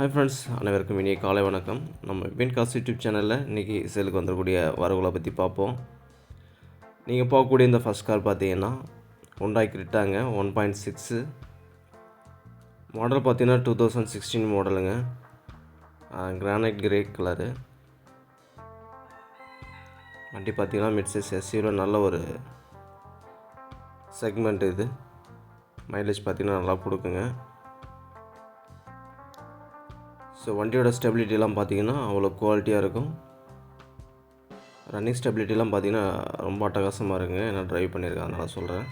Hi friends அனைவருக்கும் இனிய காலை வணக்கம். நம்ம பின் காசு யூடியூப் சேனலில் இன்றைக்கி சேலுக்கு வந்துடக்கூடிய வரவுகளை பற்றி பார்ப்போம். நீங்கள் போகக்கூடிய இந்த ஃபஸ்ட் கார் பார்த்தீங்கன்னா உண்டாய் கிரிட்டாங்க ஒன் பாயிண்ட் சிக்ஸு மாடல் பார்த்தீங்கன்னா டூ தௌசண்ட் சிக்ஸ்டீன் மாடலுங்க கிரானைட் கிரே கலரு வண்டி பார்த்தீங்கன்னா மிட் சைஸ் எஸ்யூவில் நல்ல ஒரு செக்மெண்ட் இது. மைலேஜ் பார்த்தீங்கன்னா நல்லா கொடுக்குங்க. ஸோ வண்டியோட ஸ்டெபிலிட்டிலாம் பார்த்தீங்கன்னா அவ்வளோ குவாலிட்டியாக இருக்கும். ரன்னிங் ஸ்டெபிலிட்டிலாம் பார்த்தீங்கன்னா ரொம்ப அட்டகாசமாக இருக்குங்க. நான் ட்ரைவ் பண்ணியிருக்கேன் அதனால் சொல்கிறேன்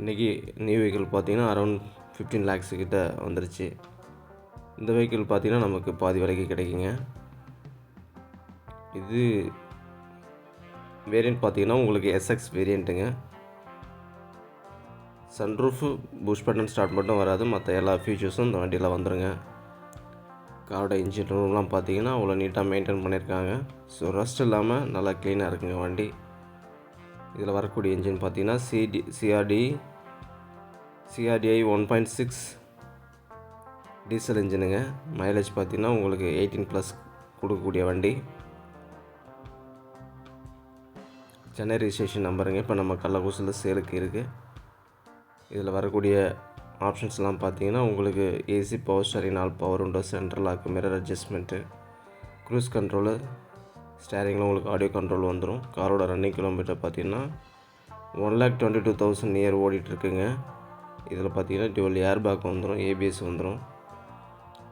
இன்றைக்கி நியூ வெஹிக்கிள் பார்த்தீங்கன்னா அரௌண்ட் ஃபிஃப்டீன் லேக்ஸ் கிட்ட வந்துருச்சு. இந்த வெஹிக்கிள் பார்த்தீங்கன்னா நமக்கு பாதி விலைக்கு கிடைக்குங்க. இது வேரியண்ட் பார்த்தீங்கன்னா உங்களுக்கு எஸ்எக்ஸ் வேரியண்ட்டுங்க சன்ரூஃபு புஷ் பட்டன் ஸ்டார்ட் மட்டும் வராது. மற்ற எல்லா ஃபீச்சர்ஸும் இந்த வண்டியில் வந்துடுங்க காரோட இன்ஜின் ரூம்லாம் பார்த்தீங்கன்னா அவ்வளோ நீட்டாக மெயின்டைன் பண்ணியிருக்காங்க ஸோ ரஸ்ட் இல்லாமல் நல்லா க்ளீனாக இருக்குங்க வண்டி. இதில் வரக்கூடிய இன்ஜின் பார்த்தீங்கன்னா CD CRD CRDI one point six diesel இன்ஜினுங்க mileage பார்த்தீங்கன்னா உங்களுக்கு எயிட்டீன் ப்ளஸ் கொடுக்கக்கூடிய வண்டி. சென்னை ரிஜிஸ்ட்ரேஷன் நம்பருங்க இப்போ நம்ம கள்ளக்குறிச்சியில் சேலுக்கு இருக்குது இதில் வரக்கூடிய ஆப்ஷன்ஸ்லாம் பார்த்தீங்கன்னா உங்களுக்கு ஏசி பவர் ஸ்டாரிங் நாலு power window central lock mirror adjustment cruise control ஸ்டேரிங்கில் உங்களுக்கு ஆடியோ கண்ட்ரோல் வந்துடும் காரோட ரன்னிங் கிலோமீட்டர் பார்த்தீங்கன்னா one lakh twenty two thousand near ஓடிட்டுருக்குங்க. இதில் பார்த்தீங்கன்னா டுவெல் ஏர் பேக் வந்துடும் ஏபிஎஸ் வந்துடும்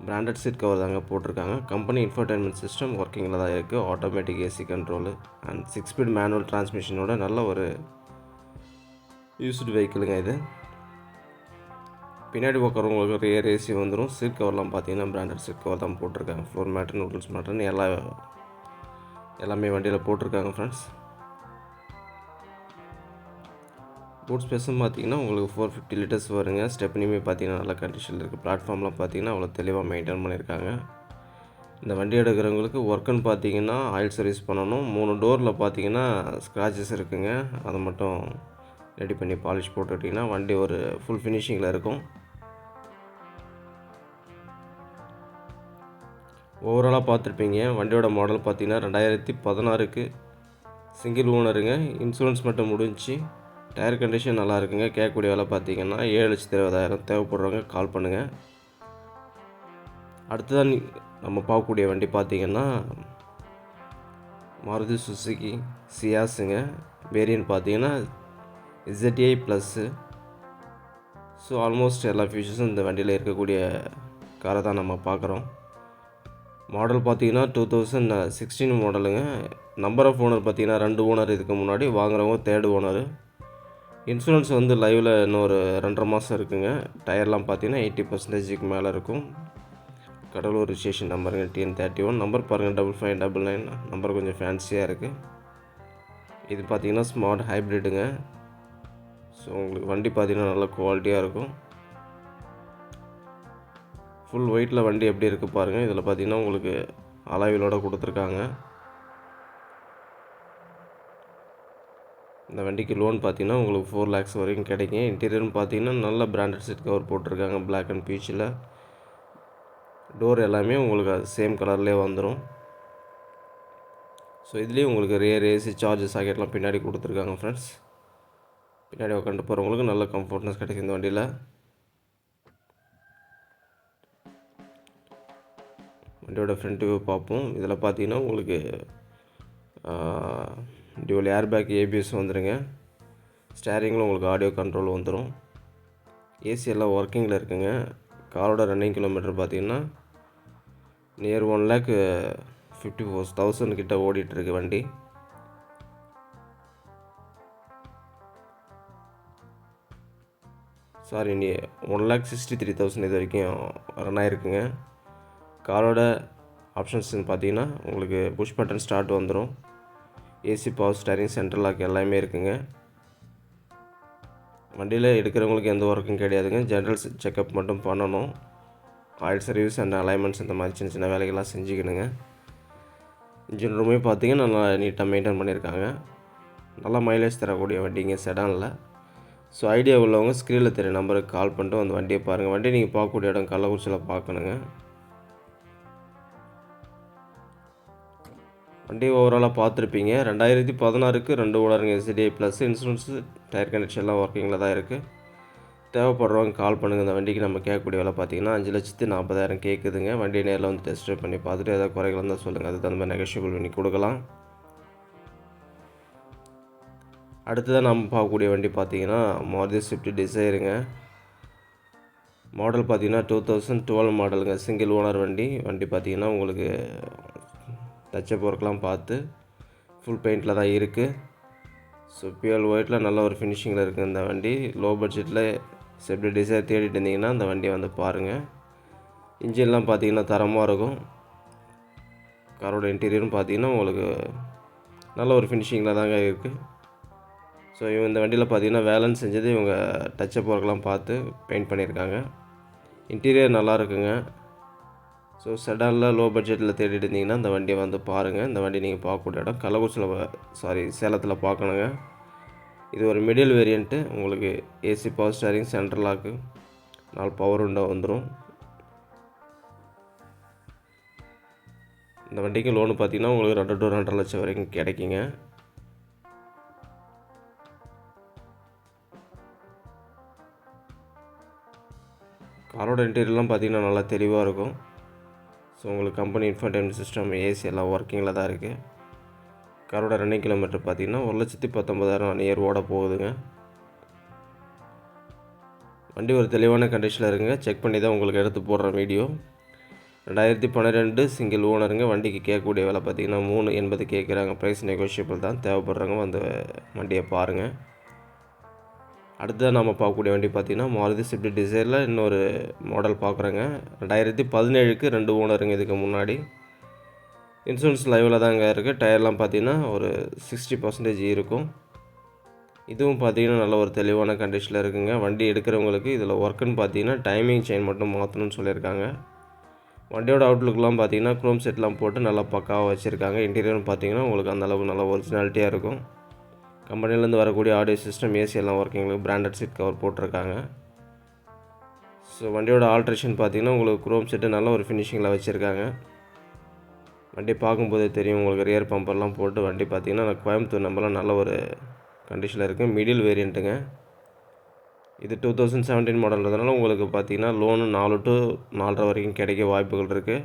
பிராண்டட் சீட் கவர் தாங்க போட்டிருக்காங்க. கம்பெனி இன்ஃபர்டைன்மெண்ட் சிஸ்டம் ஒர்க்கிங்கில் தான் இருக்குது automatic AC control and six speed manual டிரான்ஸ்மிஷனோட நல்ல ஒரு யூஸ்டு வெஹிக்கிளுங்க இது. பின்னாடி உட்காரவங்களுக்கு ஏர் ஏசி வந்துடும் சீட் கவர்லாம் பார்த்தீங்கன்னா பிராண்டட் சீட் கவர் தான் போட்டிருக்காங்க. ஃப்ளோர் மேட்ரு நூடுல்ஸ் மேட்ருன்னு எல்லா எல்லாமே வண்டியில் போட்டிருக்காங்க ஃப்ரெண்ட்ஸ் பூட் ஸ்பேஸும் பார்த்தீங்கன்னா உங்களுக்கு ஃபோர் ஃபிஃப்டி லிட்டர்ஸ் வருங்க. ஸ்டெப்னியுமே பார்த்தீங்கன்னா நல்ல கண்டிஷனில் இருக்குது பிளாட்ஃபார்ம்லாம் பார்த்தீங்கன்னா அவ்வளோ தெளிவாக மெயின்டைன் பண்ணியிருக்காங்க இந்த வண்டி எடுக்கிறவங்களுக்கு ஒர்க்குன்னு பார்த்தீங்கன்னா ஆயில் சர்வீஸ் பண்ணணும். மூணு டோரில் பார்த்தீங்கன்னா ஸ்க்ராச்சஸ் இருக்குங்க. அதை மட்டும் ரெடி பண்ணி பாலிஷ் போட்டுக்கிட்டிங்கன்னா வண்டி ஒரு ஃபுல் ஃபினிஷிங்கில் இருக்கும். ஓவராலாக பார்த்துருப்பீங்க. வண்டியோட மாடல் பார்த்தீங்கன்னா ரெண்டாயிரத்தி பதினாறுக்கு சிங்கிள் ஓனருங்க இன்சூரன்ஸ் மட்டும் முடிஞ்சு டயர் கண்டிஷன் நல்லா இருக்குங்க கேட்கக்கூடிய வேலை பார்த்தீங்கன்னா ஏழு லட்சத்தி இருபதாயிரம் தேவைப்படுறவங்க கால் பண்ணுங்கள் அடுத்ததான் நம்ம பார்க்கக்கூடிய வண்டி பார்த்தீங்கன்னா மாருதி சுசுகி சியாஸுங்க வேரியன்ட் பார்த்தீங்கன்னா இசட்ஐ ப்ளஸ்ஸு ஸோ ஆல்மோஸ்ட் எல்லா ஃபியூச்சர்ஸும் இந்த வண்டியில் இருக்கக்கூடிய காரை தான் நம்ம பார்க்குறோம். மாடல் பார்த்தீங்கன்னா டூ தௌசண்ட் சிக்ஸ்டீன் மாடலுங்க. நம்பர் ஆஃப் ஓனர் பார்த்தீங்கன்னா ரெண்டு ஓனர் இதுக்கு முன்னாடி வாங்குறவங்க தேர்டு ஓனர் இன்சூரன்ஸ் வந்து லைவில் இன்னொரு ரெண்டரை மாதம் இருக்குங்க. டயர்லாம் பார்த்தீங்கன்னா எயிட்டி பர்சன்டேஜுக்கு மேலே இருக்கும். கடலூர் ரிஜிஸ்ட்ரேஷன் நம்பருங்க டிஎன் தேர்ட்டி ஒன் நம்பர் பாருங்கள் double five double nine number கொஞ்சம் ஃபேன்சியாக இருக்குது இது பார்த்தீங்கன்னா ஸ்மார்ட் ஹைப்ரிட்டுங்க ஸோ உங்களுக்கு வண்டி பார்த்தீங்கன்னா நல்ல குவாலிட்டியாக இருக்கும். ஃபுல் ஒயிட்டில் வண்டி எப்படி இருக்குது பாருங்கள் இதில் பார்த்தீங்கன்னா உங்களுக்கு அலாவிலோட கொடுத்துருக்காங்க. இந்த வண்டிக்கு லோன் பார்த்தீங்கன்னா உங்களுக்கு ஃபோர் லேக்ஸ் வரைக்கும் கிடைக்கும். இன்டீரியர்னு பார்த்தீங்கன்னா நல்ல பிராண்டட் சீட் கவர் போட்டிருக்காங்க. பிளாக் அண்ட் பீச்சில் டோர் எல்லாமே உங்களுக்கு அது சேம் கலர்லேயே வந்துடும் ஸோ இதுலேயும் உங்களுக்கு ரேர் ஏசி சார்ஜ் சாக்கெட்லாம் பின்னாடி கொடுத்துருக்காங்க ஃப்ரெண்ட்ஸ் பின்னாடி உட்காந்து போகிறவங்களுக்கு நல்ல கம்ஃபர்ட்னஸ் கிடைக்கும் இந்த வண்டியில். வண்டியோட ஃப்ரண்ட் வியூ பார்ப்போம் இதில் பார்த்தீங்கன்னா உங்களுக்கு டியூவல் ஏர் பேக் ஏபிஎஸ் வந்துடுங்க ஸ்டேரிங்கில் உங்களுக்கு ஆடியோ கண்ட்ரோல் வந்துடும் ஏசி எல்லாம் ஒர்க்கிங்கில் இருக்குங்க. காரோட ரன்னிங் கிலோமீட்டர் பார்த்தீங்கன்னா near one lakh fifty four thousand கிட்ட ஓடிட்டுருக்கு வண்டி. Sorry near one lakh sixty three thousand இது வரைக்கும் ரன் ஆகிருக்குங்க காரோட ஆப்ஷன்ஸ்னு பார்த்தீங்கன்னா உங்களுக்கு புஷ் பட்டன் ஸ்டார்ட் வந்துடும் AC power steering central lock எல்லாமே இருக்குங்க. வண்டியில் எடுக்கிறவங்களுக்கு எந்த ஒர்க்கும் கிடையாதுங்க. ஜென்ரல் செக்கப் மட்டும் பண்ணணும். ஆயில் சர்வீஸ் அண்ட் அலைன்மெண்ட்ஸ் இந்த மாதிரி சின்ன சின்ன வேலைகள்லாம் செஞ்சுக்கணுங்க. இன்ஜின் ரூமே பார்த்தீங்கன்னா நல்லா நீட்டாக மெயின்டைன் பண்ணியிருக்காங்க. நல்லா மைலேஜ் தரக்கூடிய வண்டிங்க செடானில் ஸோ ஐடியா உள்ளவங்க ஸ்க்ரீனில் தெரிய நம்பருக்கு கால் பண்ணிட்டு வந்து வண்டியை பாருங்கள் வண்டி நீங்கள் பார்க்கக்கூடிய இடம் கள்ளக்குறிச்சியில் பார்க்கணுங்க. வண்டி ஓவராலாக பார்த்துருப்பீங்க. ரெண்டாயிரத்தி பதினாறுக்கு ரெண்டு ஓனருங்க எஸ்டிஐ ப்ளஸ் இன்சூரன்ஸு டயர் கனெக்ஷன்லாம் ஒர்க்கிங்கில் தான் இருக்குது தேவைப்படுறவங்க கால் பண்ணுங்கள் இந்த வண்டிக்கு நம்ம கேட்கக்கூடிய விலை பார்த்தீங்கன்னா அஞ்சு லட்சத்து நாற்பதாயிரம் கேட்குதுங்க. வண்டியை நேரில் வந்து டெஸ்ட் ட்ரைவ் பண்ணி பார்த்துட்டு ஏதாவது குறைகள் இருந்தால் சொல்லுங்கள் அதுக்கு தகுந்த மாதிரி நெகஷியபிள் பண்ணி கொடுக்கலாம். அடுத்ததாக நம்ம பார்க்கக்கூடிய வண்டி பார்த்தீங்கன்னா மாருதி ஸ்விஃப்ட் டிசைருங்க மாடல் பார்த்தீங்கன்னா டூ தௌசண்ட் டுவெல் மாடலுங்க சிங்கிள் ஓனர் வண்டி. வண்டி பார்த்தீங்கன்னா உங்களுக்கு டச்சப் ஒர்க்லாம் பார்த்து ஃபுல் பெயிண்டில் தான் இருக்குது ஸோ பியூல் ஒயிட்டில் நல்ல ஒரு ஃபினிஷிங்கில் இருக்குது இந்த வண்டி. லோ பட்ஜெட்டில் செப்டி டிசைர் தேடிட்டு இருந்தீங்கன்னா அந்த வண்டியை வந்து பாருங்கள் இன்ஜின்லாம் பார்த்தீங்கன்னா தரமாக இருக்கும். காரோட இன்டீரியரும் பார்த்தீங்கன்னா உங்களுக்கு நல்ல ஒரு ஃபினிஷிங்கில் தாங்க இருக்குது ஸோ இவங்க இந்த வண்டியில் பார்த்தீங்கன்னா வேலன்ஸ் செஞ்சது இவங்க டச்சப் ஒர்க்லாம் பார்த்து பெயிண்ட் பண்ணியிருக்காங்க. இன்டீரியர் நல்லா இருக்குங்க. ஸோ செடானில் லோ பட்ஜெட்டில் தேடிட்டு இருந்தீங்கன்னா இந்த வண்டியை வந்து பாருங்கள் இந்த வண்டி நீங்கள் பார்க்கக்கூடிய இடம் கள்ளக்குறிச்சியில் சாரி சேலத்தில் பார்க்கணுங்க இது ஒரு மிடில் வேரியண்ட்டு உங்களுக்கு AC power steering central lock நாலு பவர் உண்டா வந்துடும் இந்த வண்டிக்கு லோனு பார்த்தீங்கன்னா உங்களுக்கு ரெண்டு டு ரெண்டரை லட்சம் வரைக்கும் கிடைக்குங்க. காரோட இன்டீரியர்லாம் பார்த்தீங்கன்னா நல்லா தெளிவாக இருக்கும். ஸோ உங்களுக்கு கம்பெனி இன்ஃபர்டைன்மெண்ட் சிஸ்டம் ஏசி எல்லாம் ஒர்க்கிங்கில் தான் இருக்குது காரோட ரன்னிங் கிலோமீட்டர் பார்த்தீங்கன்னா ஒரு லட்சத்தி பத்தொம்பதாயிரம் நியர் ஓட போகுதுங்க. வண்டி ஒரு தெளிவான கண்டிஷனில் இருக்குங்க. செக் பண்ணி தான் உங்களுக்கு எடுத்து போடுற வீடியோ ரெண்டாயிரத்தி பன்னிரெண்டு சிங்கிள் ஓனருங்க வண்டிக்கு கேட்கக்கூடிய விலை பார்த்தீங்கன்னா மூணு எண்பது கேட்குறாங்க. ப்ரைஸ் நெகோஷியபிள் தான். தேவைப்படுறவங்க வந்து வண்டியை பாருங்கள் அடுத்ததாக நம்ம பார்க்கக்கூடிய வண்டி பார்த்திங்கன்னா மாருதி ஸ்விஃப்ட் டிசைரில் இன்னொரு மாடல் பார்க்குறேங்க. ரெண்டாயிரத்தி பதினேழுக்கு ரெண்டு ஓனருங்க இதுக்கு முன்னாடி. இன்சூரன்ஸ் லைவில் தாங்க இருக்குது டயர்லாம் பார்த்திங்கன்னா ஒரு சிக்ஸ்டி பர்சன்டேஜ் இருக்கும். இதுவும் பார்த்தீங்கன்னா நல்ல ஒரு தெளிவான கண்டிஷனில் இருக்குங்க. வண்டி எடுக்கிறவங்களுக்கு இதில் ஒர்க்குன்னு பார்த்தீங்கன்னா டைமிங் செயின் மட்டும் மாற்றணும்னு சொல்லியிருக்காங்க. வண்டியோட அவுட்லுக்கெலாம் பார்த்தீங்கன்னா க்ரோம் செட்லாம் போட்டு நல்லா பக்காவாக வச்சுருக்காங்க. இன்டீரியர்னு பார்த்தீங்கன்னா உங்களுக்கு அந்தளவுக்கு நல்லா ஒரிஜினாலிட்டியாக இருக்கும். கம்பெனிலேருந்து வரக்கூடிய ஆடியோ சிஸ்டம் ஏசி எல்லாம் ஒர்க்கிங்களுக்கு பிராண்டட் சீட் கவர் போட்டிருக்காங்க. ஸோ வண்டியோட ஆல்ட்ரேஷன் பார்த்தீங்கன்னா உங்களுக்கு குரோம் செட்டு நல்ல ஒரு ஃபினிஷிங்கில் வச்சுருக்காங்க. வண்டி பார்க்கும்போதே தெரியும் உங்களுக்கு ரியர் பம்பர்லாம் போட்டு வண்டி பார்த்தீங்கன்னா கோயம்புத்தூர் நம்பர்லாம் நல்ல ஒரு கண்டிஷனில் இருக்குது மிடில் வேரியண்ட்டுங்க இது டூ தௌசண்ட் செவன்டீன் மாடல்ன்றதுனால உங்களுக்கு பார்த்திங்கன்னா லோனு நாலு டு நாலரை வரைக்கும் கிடைக்க வாய்ப்புகள் இருக்குது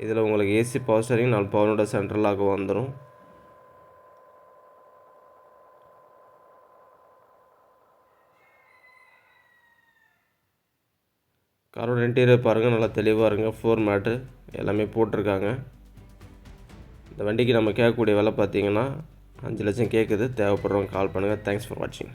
இதில் உங்களுக்கு ஏசி பவர் ஸ்டரிங் நாலு பவரோட சென்ட்ரலாக வந்துடும் காரோட இன்டீரியர் பாருங்கள் நல்லா தெளிவாக இருங்க. ஃப்ளோர் மேட்டு எல்லாமே போட்டிருக்காங்க. இந்த வண்டிக்கு நம்ம கேட்கக்கூடிய விலை பார்த்தீங்கன்னா அஞ்சு லட்சம் கேட்குது தேவைப்படுறவங்க கால் பண்ணுங்கள் தேங்க்ஸ் ஃபார் வாட்சிங்